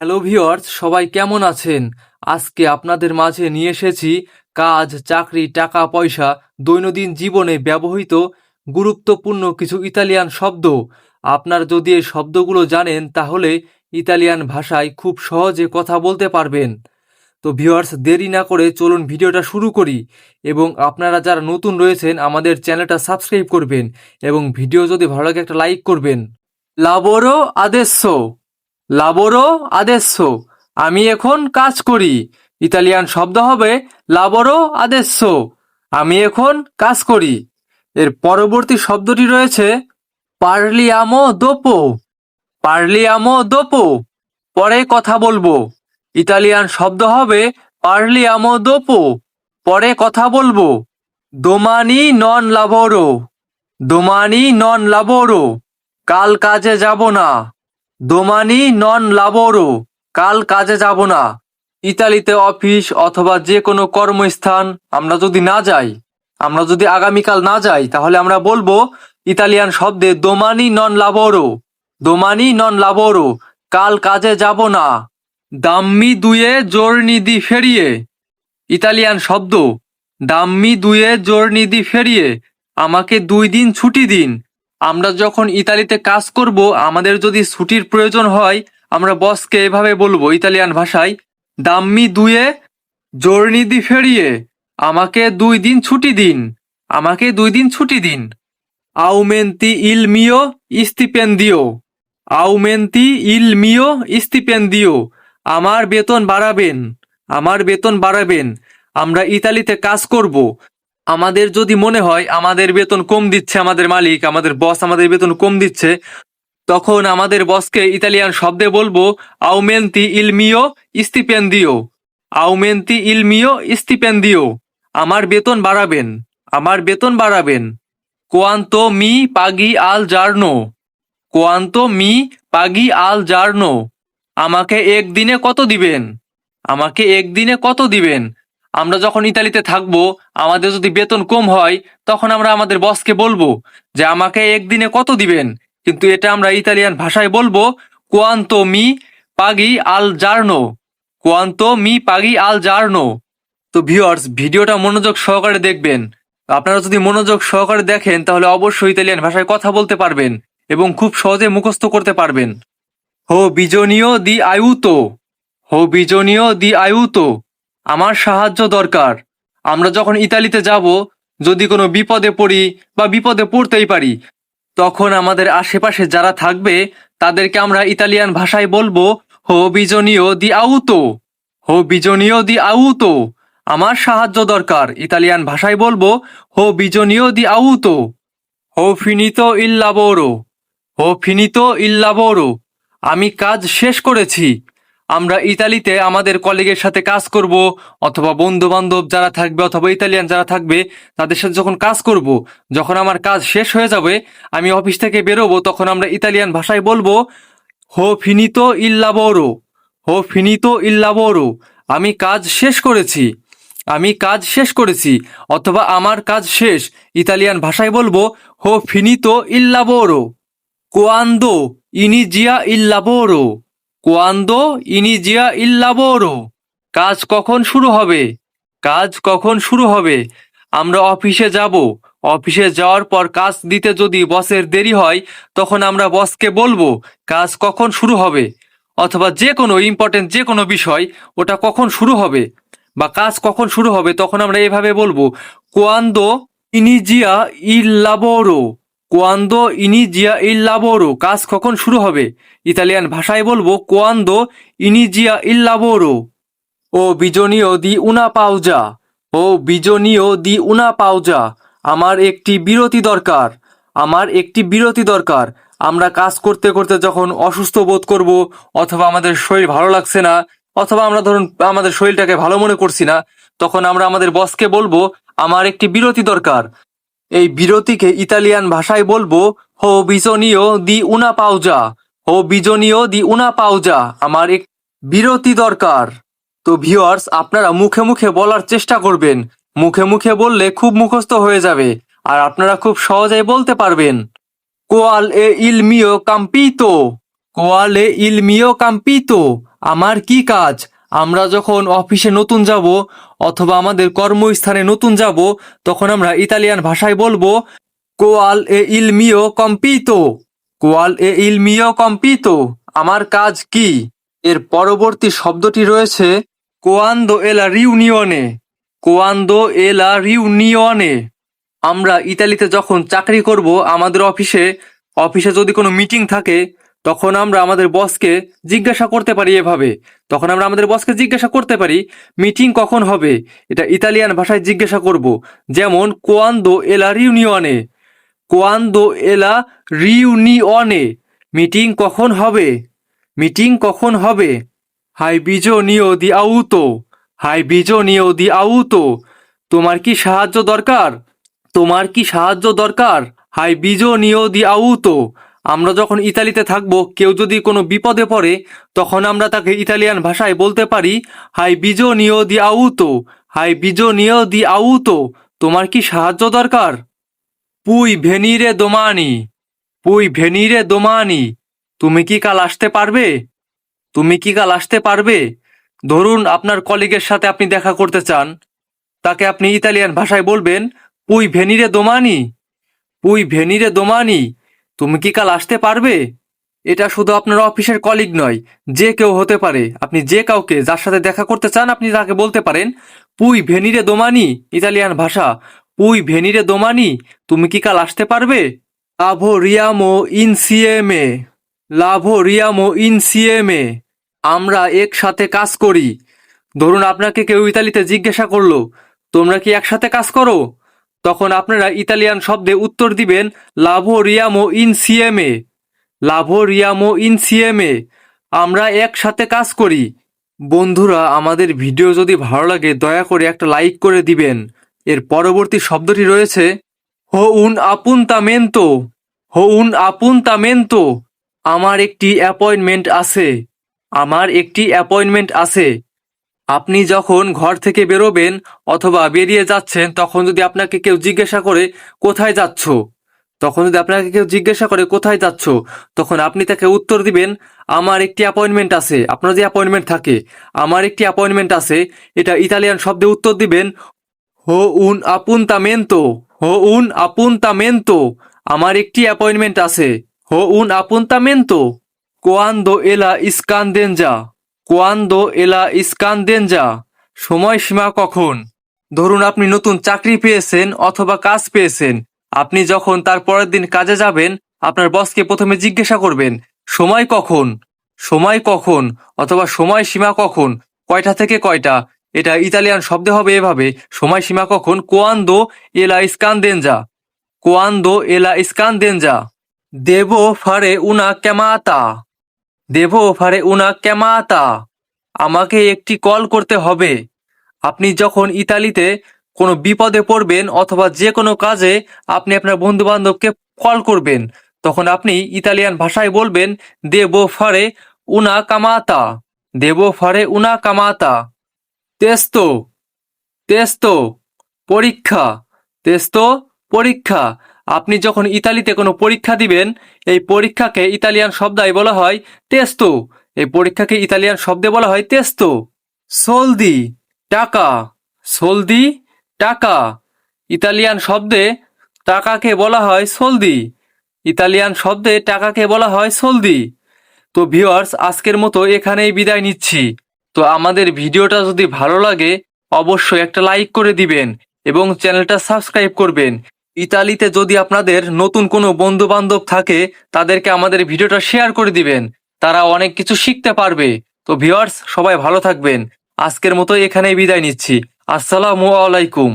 Hello viewers সবাই কেমন আছেন? আজকে আপনাদের মাঝে নিয়ে এসেছি কাজ, চাকরি, টাকা, পয়সা, দৈনন্দিন জীবনে ব্যবহৃত গুরুত্বপূর্ণ কিছু ইতালিয়ান শব্দ। আপনার যদি এই শব্দগুলো জানেন, তাহলে ইতালিয়ান ভাষায় খুব সহজে কথা বলতে পারবেন। তো ভিউয়ার্স, দেরি না করে চলুন ভিডিওটা শুরু করি এবং আপনারা যারা নতুন রয়েছেন, আমাদের চ্যানেলটা সাবস্ক্রাইব করবেন এবং ভিডিও যদি ভালো লাগে একটা লাইক করবেন। লাবোরো আদেsso লাবোরো আদেsso আমি এখন কাজ করি। ইতালিয়ান শব্দ হবে লাবোরো আদেsso আমি এখন কাজ করি। এর পরবর্তী শব্দটি রয়েছে, পার্লিয়ামো দোপো। পার্লিয়ামো দোপো, পরে কথা বলব। ইতালিয়ান শব্দ হবে, পার্লিয়ামো দোপো, পরে কথা বলব। দোমানি নন লাবোরো, দোমানি নন লাবোরো, কাল কাজে যাব না। দোমানি নন লাবোরো। কাল কাজে যাব না। ইতালিতে অফিস অথবা যে কোনো কর্মস্থান আমরা যদি না যাই, আমরা যদি আগামীকাল না যাই, তাহলে আমরা বলব ইতালিয়ান শব্দে দোমানি নন লাবোরো। দোমানি নন লাবোরো। কাল কাজে যাব না। দাম্মি দুয়ে জোরনি দি ফেরিয়ে। ইতালিয়ান শব্দ। দাম্মি দুয়ে জোরনি দি ফেরিয়ে। আমাকে দুই দিন ছুটি দিন। আমরা যখন ইতালিতে কাজ করব, আমাদের যদি ছুটির প্রয়োজন হয়, আমরা বসকে এভাবে বলব ইতালিয়ান ভাষায়, দাম্মি দুয়ে জোরনি দি ফেরিয়ে, আমাকে দুই দিন ছুটি দিন, আমাকে দুই দিন ছুটি দিন। আউমেন্তি ইল মিও ইস্তিপেন্দিও, আউমেন্তি ইল মিও ইস্তিপেন্দিও, আমার বেতন বাড়াবেন, আমার বেতন বাড়াবেন, আমরা ইতালিতে কাজ করব। আমাদের যদি মনে হয় আমাদের বেতন কম দিচ্ছে আমাদের মালিক, আমাদের বস আমাদের বেতন কম দিচ্ছে, তখন আমাদের বসকে ইতালিয়ান শব্দে বলব আউমেন্তি ইল মিও ইস্তিপেন্দিও আউমেন্তি ইল মিও ইস্তিপেন্দিও আমার বেতন বাড়াবেন, আমার বেতন বাড়াবেন কোয়ান্তো মি পাগি আল জার্নো কোয়ান্তো মি পাগি আল জার্নো আমাকে একদিনে কত দিবেন, আমাকে একদিনে কত দিবেন আমরা যখন ইতালিতে থাকব, আমাদের যদি বেতন কম হয়, তখন আমরা আমাদের বসকে বলব যে, আমাকে একদিনে কত দিবেন? কিন্তু এটা আমরা ইতালিয়ান ভাষায় বলব কোয়ান্তো মি পাগি আল জার্নো কোয়ান্তো মি পাগি আল জার্নো তো ভিউয়ার্স ভিডিওটা মনোযোগ সহকারে দেখবেন। আপনারা যদি মনোযোগ সহকারে দেখেন, তাহলে অবশ্যই ইতালিয়ান ভাষায় কথা বলতে পারবেন এবং খুব সহজে মুখস্থ করতে পারবেন। হো বিজনীয় দি আয়ুতো হো বিজনীয় দি আয়ুতো আমার সাহায্য দরকার। আমরা যখন ইতালিতে যাব, যদি কোনো বিপদে পড়ি বা বিপদে পড়তেই পারি, তখন আমাদের আশেপাশে যারা থাকবে, তাদেরকে আমরা ইতালিয়ান ভাষায় বলব, হো বিজনীয় দি আউতো। হো বিজনীয় দি আউতো। আমার সাহায্য দরকার। ইতালিয়ান ভাষায় বলব, হো বিজনীয় দি আউতো। হো ফিনিতো ইল লাবোরো হো ফিনিতো ইল লাবোরো আমি কাজ শেষ করেছি। আমরা ইতালিতে আমাদের কলিগের সাথে কাজ করব, অথবা বন্ধু বান্ধব যারা থাকবে অথবা ইতালিয়ান যারা থাকবে, তাদের সাথে যখন কাজ করব, যখন আমার কাজ শেষ হয়ে যাবে, আমি অফিস থেকে বেরোবো, তখন আমরা ইতালিয়ান ভাষায় বলব, হো ফিনিতো লাবোরো হো ফিনিতো লাবোরো আমি কাজ শেষ করেছি, আমি কাজ শেষ করেছি, অথবা আমার কাজ শেষ। ইতালিয়ান ভাষায় বলব, হো ফিনিতো লাবোরো কোয়ান্দো ইনিজিয়া ইল লাবোরো কোয়ান্দো ইনিজিয়া ইল লাবোরো কাজ কখন শুরু হবে? কাজ কখন শুরু হবে? আমরা অফিসে যাব। অফিসে যাওয়ার পর কাজ দিতে যদি বসের দেরি হয়, তখন আমরা বসকে বলব, কাজ কখন শুরু হবে? অথবা যে কোনো ইম্পর্টেন্ট যে কোনো বিষয়, ওটা কখন শুরু হবে? বা কাজ কখন শুরু হবে? তখন আমরা এভাবে বলব, কোয়ান্দো ইনিজিয়া ইল লাবোরো কোয়ান্দো ইনিজিয়া ইল লাবোরো কাজ কখন শুরু হবে? ইতালিয়ান ভাষায় বলব, কোয়ান্দো ইনিজিয়া ইল লাবোরো ও বিজনীয় দি উনা পাউজা ও বিজনীয় দি উনা পাউজা আমার একটি বিরতি দরকার, আমার একটি বিরতি দরকার। আমরা কাজ করতে করতে যখন অসুস্থ বোধ করব, অথবা আমাদের শরীর ভালো লাগছে না, অথবা আমরা ধরুন আমাদের শরীরটাকে ভালো মনে করছি না, তখন আমরা আমাদের বসকে বলব, আমার একটি বিরতি দরকার। এই বিরতিকে ইতালিয়ান ভাষায় বলব, হো বিজনীয় দি উনা পাউজা হো বিজনীয় দি উনা পাউজা আমার এক বিরতি দরকার। তো ভিওয়ার্স আপনারা মুখে মুখে বলার চেষ্টা করবেন। মুখে মুখে বললে খুব মুখস্থ হয়ে যাবে, আর আপনারা খুব সহজেই বলতে পারবেন। কোয়াল এ ইল মিও কাম্পিতো, কোয়াল এ ইল মিও কাম্পিতো, আমার কি কাজ? আমরা যখন অফিসে নতুন যাব অথবা আমাদের কর্মস্থানে নতুন যাব, তখন আমরা ইতালিয়ান ভাষায় বলব, কোয়াল এ ইল মিও কম্পিতো, কোয়াল এ ইল মিও কম্পিতো, আমার কাজ কি? এর পরবর্তী শব্দটি রয়েছে, কোয়ান্দো এলা রিউনিয়নে, কোয়ান্দো এলা রিউনিয়নে। আমরা ইতালিতে যখন চাকরি করব আমাদের অফিসে অফিসে যদি কোনো মিটিং থাকে তখন আমরা আমাদের বসকে জিজ্ঞাসা করতে পারি এভাবে। তখন আমরা আমাদের বসকে জিজ্ঞাসা করতে পারি, মিটিং কখন হবে? এটা ইতালিয়ান ভাষায় জিজ্ঞাসা করব, যেমন কোয়ান্দো এলা রিউনিয়নে? কোয়ান্দো এলা রিউনিয়নে? মিটিং কখন হবে? মিটিং কখন হবে? হাই বিজো নিও দি আউতো। হাই বিজো নিও দি আউতো। তোমার কি সাহায্য দরকার? তোমার কি সাহায্য দরকার? হাই বিজো নিও দি আউতো। আমরা যখন ইতালিতে থাকব, কেউ যদি কোনো বিপদে পড়ে, তখন আমরা তাকে ইতালিয়ান ভাষায় বলতে পারি, হাই বিজো দি আউতো, হাই বিজো দি আউতো, তোমার কি সাহায্য দরকার? পুই ভেনিরে দোমানি, পুই ভেনিরে দোমানি, তুমি কি কাল আসতে পারবে? তুমি কি কাল আসতে পারবে? ধরুন আপনার কলিগের সাথে আপনি দেখা করতে চান, তাকে আপনি ইতালিয়ান ভাষায় বলবেন, পুই ভেনিরে দোমানি, পুই ভেনিরে দোমানি তুমি কি কাল আসতে পারবে? এটা শুধু আপনার অফিসের কলিগ নয়, যে কেউ হতে পারে। আপনি যে কাউকে যার সাথে দেখা করতে চান, আপনি তাকে বলতে পারেন, পুই ভেনিরে দোমানি, ইতালিয়ান ভাষা। পুই ভেনিরে দোমানি, তুমি কি কাল আসতে পারবে? লাভো রিয়ামো ইন ইনসিএমে লাভো রিয়ামো ইন ইনসিএমে আমরা একসাথে কাজ করি। ধরুন আপনাকে কেউ ইতালিতে জিজ্ঞাসা করল, তোমরা কি একসাথে কাজ করো? তখন আপনারা ইতালিয়ান শব্দে উত্তর দিবেন, লাভো রিয়ামো ইনসিএমে লাভো রিয়ামো ইনসিএমে আমরা একসাথে কাজ করি। বন্ধুরা, আমাদের ভিডিও যদি ভালো লাগে, দয়া করে একটা লাইক করে দিবেন। এর পরবর্তী শব্দটি রয়েছে, হো উন আপুন্তামেন্তো। হো উন আপুন্তামেন্তো। আমার একটি অ্যাপয়েন্টমেন্ট আছে। আমার একটি অ্যাপয়েন্টমেন্ট আছে। আপনি যখন ঘর থেকে বেরোবেন অথবা বেরিয়ে যাচ্ছেন, তখন যদি আপনাকে কেউ জিজ্ঞাসা করে, কোথায় যাচ্ছ? তখন যদি আপনাকে কেউ জিজ্ঞাসা করে, কোথায় যাচ্ছ? তখন আপনি তাকে উত্তর দিবেন, আমার একটি অ্যাপয়েন্টমেন্ট আছে। আপনার যে অ্যাপয়েন্টমেন্ট থাকে, আমার একটি অ্যাপয়েন্টমেন্ট আছে। এটা ইতালিয়ান শব্দে উত্তর দিবেন, হো উন আপুন্তামেন্তো, হো উন আপুন্তামেন্তো, আমার একটি অ্যাপয়েন্টমেন্ট আছে। হো উন আপুন্তামেন্তো, কোয়ান্দো এলা ইস্কান্দেঞ্জা কোয়ান্দো এলা ইস্কান্দেঞ্জা সময়সীমা কখন? ধরুন আপনি নতুন চাকরি পেয়েছেন অথবা কাজ পেয়েছেন। আপনি যখন তার পরের দিন কাজে যাবেন, আপনার বসকে প্রথমে জিজ্ঞাসা করবেন, সময় কখন? সময় কখন? অথবা সময়সীমা কখন? কয়টা থেকে কয়টা? এটা ইতালিয়ান শব্দে হবে এভাবে, সময়সীমা কখন? কোয়ান্দো এলা ইস্কান্দেঞ্জা কোয়ান্দো এলা ইস্কান্দেঞ্জা দেবো ফারে উনা ক্যামাতা? দেবো ফারে উনা ক্যামাতা আমাকে একটি কল করতে হবে। আপনি যখন ইতালিতে কোনো বিপদে পড়বেন অথবা যে কোনো কাজে আপনি আপনার বন্ধু বান্ধবকে কল করবেন, তখন আপনি ইতালিয়ান ভাষায় বলবেন, দেবো ফারে উনা কামাতা দেবো ফারে উনা কামাতা তেস্তো তেস্তো, পরীক্ষা তেস্তো, পরীক্ষা। আপনি যখন ইতালিতে কোনো পরীক্ষা দিবেন, এই পরীক্ষাকে ইতালিয়ান শব্দায় বলা হয় তেস্তো। এই পরীক্ষাকে ইতালিয়ান শব্দে বলা হয় তেস্তো। সোলদি, টাকা। সোলদি, টাকা। ইতালিয়ান শব্দে টাকাকে বলা হয় সোলদি। ইতালিয়ান শব্দে টাকাকে বলা হয় সোলদি। তো ভিওয়ার্স আজকের মতো এখানেই বিদায় নিচ্ছি। তো আমাদের ভিডিওটা যদি ভালো লাগে, অবশ্যই একটা লাইক করে দিবেন এবং চ্যানেলটা সাবস্ক্রাইব করবেন। ইতালিতে যদি আপনাদের নতুন কোনো বন্ধু বান্ধব থাকে, তাদেরকে আমাদের ভিডিওটা শেয়ার করে দিবেন। তারা অনেক কিছু শিখতে পারবে। তো ভিওয়ার্স সবাই ভালো থাকবেন। আজকের মতো এখানেই বিদায় নিচ্ছি। আসসালামু আলাইকুম।